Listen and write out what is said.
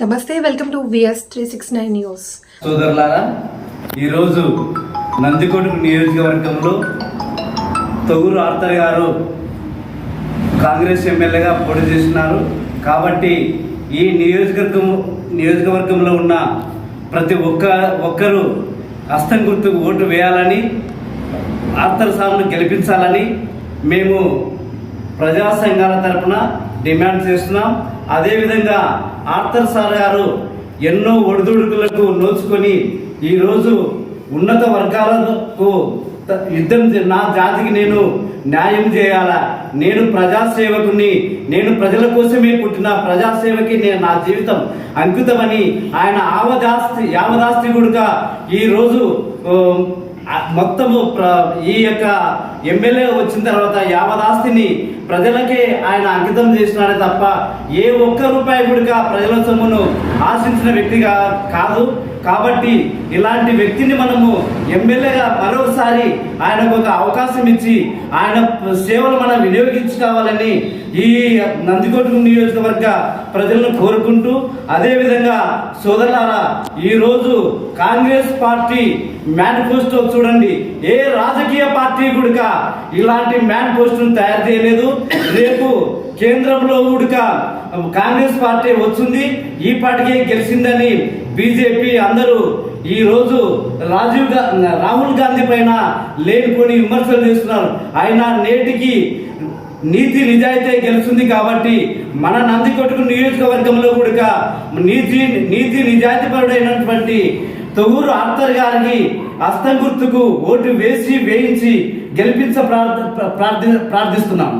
నమస్తే welcome to VS three six nine news సోదరులారా ఈరోజు నందికొట్టు నియోజకవర్గంలో తొగురు ఆర్తర్ గారు కాంగ్రెస్ ఎమ్మెల్యేగా పోటీ చేస్తున్నారు. కాబట్టి ఈ నియోజకవర్గం నియోజకవర్గంలో ఉన్న ప్రతి ఒక్క ఒక్కరూ హస్తం గుర్తుకు ఓటు వేయాలని ఆర్థర్ సార్ను గెలిపించాలని మేము ప్రజా సంఘాల తరపున డిమాండ్ చేస్తున్నాం. అదేవిధంగా ఆర్థర్ సార్ గారు ఎన్నో ఒడిదుడుకులకు నోచుకొని ఈరోజు ఉన్నత వర్గాలకు యుద్ధం చే- నా జాతికి నేను న్యాయం చేయాలా? నేను ప్రజాసేవకుని నేను ప్రజల కోసమే పుట్టిన ప్రజాసేవకి నేను నా జీవితం అంకితమని ఆయన ఆవదాస్తి యావదాస్తి గుడుక ఈరోజు మొత్తము ప్ర- ఈ యొక్క ఎమ్మెల్యే వచ్చిన తర్వాత యావదాస్తిని ప్రజలకే ఆయన అంకితం చేసినాడే తప్ప ఏ ఒక్క రూపాయి కూడా ప్రజల సొమ్మును ఆశించిన వ్యక్తిగా కాదు. కాబట్టి ఇలాంటి వ్యక్తిని మనము ఎమ్మెల్యేగా మరోసారి ఆయనకు ఒక అవకాశం ఇచ్చి ఆయన సేవలు మనం వినియోగించుకోవాలని ఈ నందికొట్టు నియోజకవర్గ ప్రజలను కోరుకుంటూ అదేవిధంగా సోదరులారా ఈరోజు కాంగ్రెస్ పార్టీ మేనిఫెస్టో చూడండి. ఏ రాజకీయ పార్టీ కూడా ఇలాంటి మేనిఫెస్టోను తయారు చేయలేదు. రేపు కేంద్రంలో ఉడక కాంగ్రెస్ పార్టీ వచ్చింది. ఈ పార్టీకే గెలిచిందని బీజేపీ అందరూ ఈ రోజు రాజీవ్గా రాహుల్ గాంధీ పైన లేనిపోని విమర్శలు చేస్తున్నారు. ఆయన నేటికి నీతి నిజాయితీ గెలుస్తుంది కాబట్టి మన నందికొట్టుకు నియోజకవర్గంలో కూడా నీతి నీతి నిజాయితీపరుడైనటువంటి తొవ్వూరు ఆర్థర్ గారికి హస్తం గుర్తుకు ఓటు వేసి వేయించి గెలిపించ ప్రార్థ ప్రార్థి ప్రార్థిస్తున్నాం.